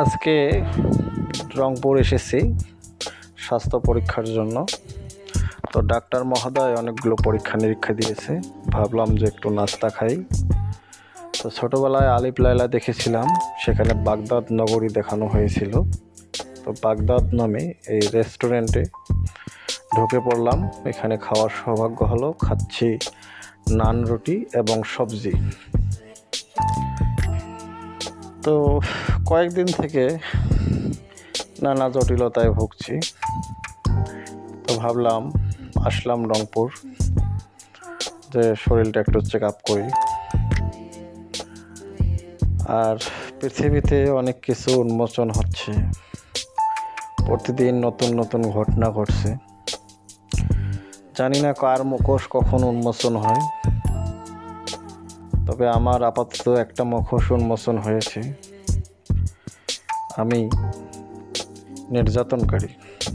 আজকে রংপুর এসেছি স্বাস্থ্য পরীক্ষার জন্য। তো ডাক্তার মহোদয় অনেকগুলো পরীক্ষা নিরীক্ষা দিয়েছে। ভাবলাম যে একটু নাস্তা খাই। তো ছোটোবেলায় আলিপ লায়লা দেখেছিলাম, সেখানে বাগদাদ নগরী দেখানো হয়েছিল। তো বাগদাদ নামে এই রেস্টুরেন্টে ঢুকে পড়লাম। এখানে খাওয়ার সৌভাগ্য হলো, খাচ্ছি নান রুটি এবং সবজি। তো কয়েকদিন থেকে নানা জটিলতায় ভুগছি। তো ভাবলাম, আসলাম রংপুর, যে শরীরটা একটু চেক আপ করি। আর পৃথিবীতে অনেক কিছু উন্মোচন হচ্ছে। প্রতিদিন নতুন নতুন ঘটনা ঘটছে। জানি না কার মুখোশ কখন উন্মোচন হয়। তবে আমার আপাতত একটা মুখোশ উন্মোচন হয়েছে। আমি নির্যাতনকারী।